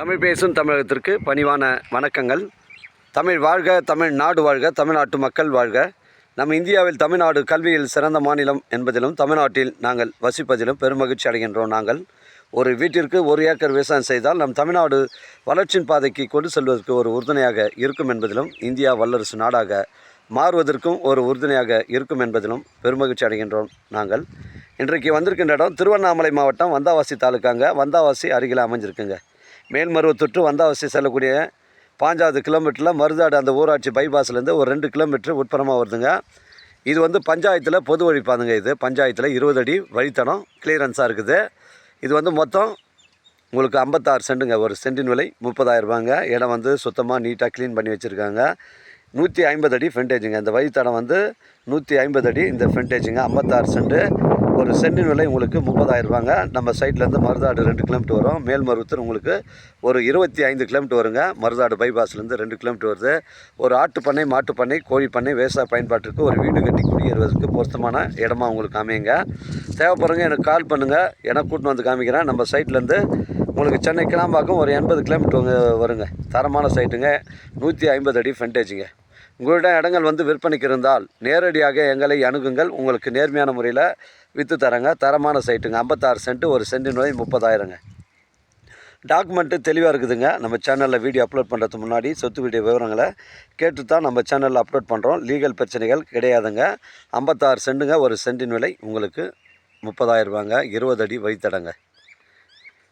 தமிழ் பேசும் தமிழகத்திற்கு பணிவான வணக்கங்கள். தமிழ் வாழ்க தமிழ் நாடு வாழ்க தமிழ்நாட்டு மக்கள் வாழ்க. நம் இந்தியாவில் தமிழ்நாடு கல்வியில் சிறந்த மாநிலம் என்பதிலும் தமிழ்நாட்டில் நாங்கள் வசிப்பதிலும் பெருமகிழ்ச்சி அடைகின்றோம் நாங்கள். ஒரு வீட்டிற்கு ஒரு ஏக்கர் விவசாயம் செய்தால் நம் தமிழ்நாடு வளர்ச்சியின் பாதைக்கு கொண்டு செல்வதற்கு ஒரு உறுதுணையாக இருக்கும் என்பதிலும் இந்தியா வல்லரசு நாடாக மாறுவதற்கும் ஒரு உறுதுணையாக இருக்கும் என்பதிலும் பெருமகிழ்ச்சி அடைகின்றோம் நாங்கள். இன்றைக்கு வந்திருக்கின்ற இடம் திருவண்ணாமலை மாவட்டம் வந்தாவாசி தாலுக்காங்க. வந்தாவாசி அருகில் அமைஞ்சிருக்குங்க. மேல்மருவத்தொட்டு வந்தாவசி செல்லக்கூடிய பாஞ்சாவது கிலோமீட்டரில் மருதாடு அந்த ஊராட்சி பைபாஸ்லேருந்து ஒரு ரெண்டு கிலோமீட்டர் உட்புறமாக வருதுங்க. இது வந்து பஞ்சாயத்தில் பொது வழிப்பாதுங்க இது. பஞ்சாயத்தில் இருபது அடி வழித்தடம் கிளியரன்ஸாக இருக்குது. இது வந்து மொத்தம் உங்களுக்கு ஐம்பத்தாறு சென்ட்டுங்க ஒரு சென்டின் விலை முப்பதாயிரம் ரூபாங்க. இடம் வந்து சுத்தமாக நீட்டாக க்ளீன் பண்ணி வச்சுருக்காங்க. நூற்றி ஐம்பது அடி ஃப்ரண்டேஜுங்க இந்த வழித்தடம் வந்து நூற்றி ஐம்பது அடி இந்த ஃப்ரண்டேஜுங்க ஐம்பத்தாறு சென்ட்டு ஒரு சென்னின் விலை உங்களுக்கு முப்பதாயிரம் ரூபாங்க. நம்ம சைட்லேருந்து மருதாடு ரெண்டு கிலோமீட்டர் வரும். மேல்மருவத்தூர் உங்களுக்கு ஒரு இருபத்தி ஐந்து கிலோமீட்டர் வருங்க. மருதாடு பைபாஸ்லேருந்து ரெண்டு கிலோமீட்டர் வருது. ஒரு ஆட்டுப்பண்ணை மாட்டுப்பண்ணை கோழிப்பண்ணை கோழி பண்ணை விவசாய பயன்பாட்டிற்கு ஒரு வீடு கட்டி குடியேறுவதற்கு பொருத்தமான இடமா உங்களுக்கு அமையுங்க. தேவைப்படுறவங்க எனக்கு கால் பண்ணுங்கள் எனக்கு கூட்டின்னு வந்து காமிக்கிறேன். நம்ம சைட்லேருந்து உங்களுக்கு சென்னை கிளாம்பாக்கம் ஒரு எண்பது கிலோமீட்டர் வருங்க. தரமான சைட்டுங்க நூற்றி ஐம்பது அடி ஃப்ரண்டேஜுங்க உங்களிடம் இடங்கள் வந்து விற்பனைக்கு இருந்தால் நேரடியாக எங்களை அணுகுங்கள். உங்களுக்கு நேர்மையான முறையில் விற்று தரேங்க. தரமான சைட்டுங்க. ஐம்பத்தாறு சென்ட்டு ஒரு சென்டின் விலை முப்பதாயிரங்க. டாக்குமெண்ட்டு தெளிவாக இருக்குதுங்க. நம்ம சேனலில் வீடியோ அப்லோட் பண்ணுறதுக்கு முன்னாடி சொத்து வீடியோ விவரங்களை கேட்டு தான் நம்ம சேனலில் அப்லோட் பண்ணுறோம் லீகல் பிரச்சனைகள் கிடையாதுங்க. ஐம்பத்தாறு சென்ட்டுங்க ஒரு சென்டின் விலை உங்களுக்கு முப்பதாயிரரூபாங்க இருபது அடி வைத்தடங்க.